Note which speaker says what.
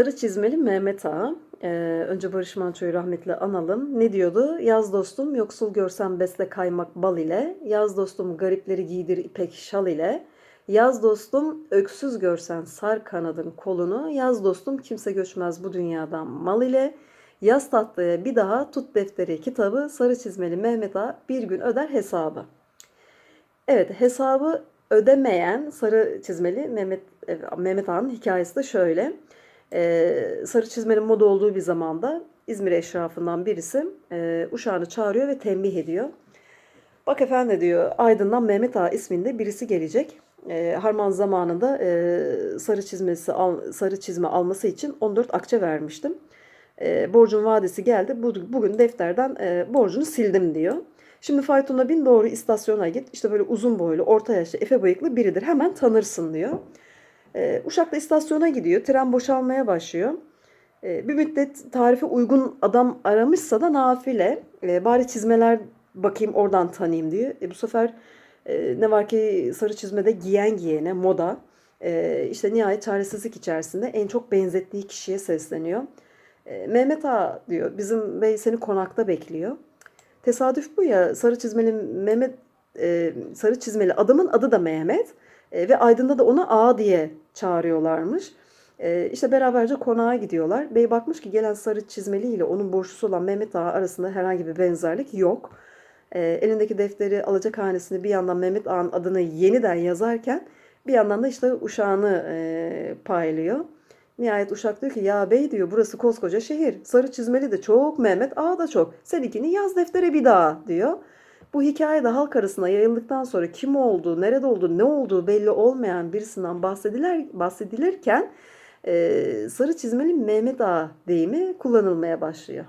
Speaker 1: Sarı çizmeli Mehmet Ağa. Ee, önce Barış Manço'yu rahmetli analım. Ne diyordu? Yaz dostum yoksul görsem besle kaymak bal ile. Yaz dostum garipleri giydir ipek şal ile. Yaz dostum öksüz görsen sar kanadın kolunu. Yaz dostum kimse göçmez bu dünyadan mal ile. Yaz tatlıya bir daha tut defteri kitabı. Sarı çizmeli Mehmet Ağa bir gün öder hesabı. Evet hesabı ödemeyen sarı çizmeli Mehmet e, Mehmet Ağa'nın hikayesi de şöyle. Ee, sarı çizmenin moda olduğu bir zamanda İzmir eşrafından birisi e, uşağını çağırıyor ve tembih ediyor. Bak efendi diyor Aydın'dan Mehmet Ağa isminde birisi gelecek. E, harman zamanında e, sarı çizmesi al, sarı çizme alması için 14 akçe vermiştim. E, borcun vadesi geldi. Bu- Bugün defterden e, borcunu sildim diyor. Şimdi faytona bin doğru istasyona git. İşte böyle uzun boylu, orta yaşlı, efe bıyıklı biridir. Hemen tanırsın diyor. E, Uşak da istasyona gidiyor. Tren boşalmaya başlıyor. E, bir müddet tarife uygun adam aramışsa da nafile. E, bari çizmeler bakayım oradan tanıyayım diyor. E, bu sefer e, ne var ki sarı çizmede giyen giyene moda. İşte nihayet çaresizlik içerisinde en çok benzettiği kişiye sesleniyor. Mehmet Ağa diyor bizim bey seni konakta bekliyor. Tesadüf bu ya sarı çizmeli Mehmet e, sarı çizmeli adamın adı da Mehmet E, ve Aydın'da da ona Ağa diye çağırıyorlarmış. E, işte beraberce konağa gidiyorlar. Bey bakmış ki gelen sarı çizmeli ile onun borçlusu olan Mehmet Ağa arasında herhangi bir benzerlik yok. E, elindeki defteri alacak hanesini bir yandan Mehmet Ağa'nın adını yeniden yazarken bir yandan da işte uşağını e, paylıyor. Nihayet uşak diyor ki ya bey diyor burası koskoca şehir. Sarı çizmeli de çok Mehmet Ağa da çok. Seninkini yaz deftere bir daha diyor. Bu hikaye de halk arasında yayıldıktan sonra kim olduğu, nerede olduğu, ne olduğu belli olmayan birisinden bahsediler, bahsedilirken e, sarı çizmeli Mehmet Ağa deyimi kullanılmaya başlıyor.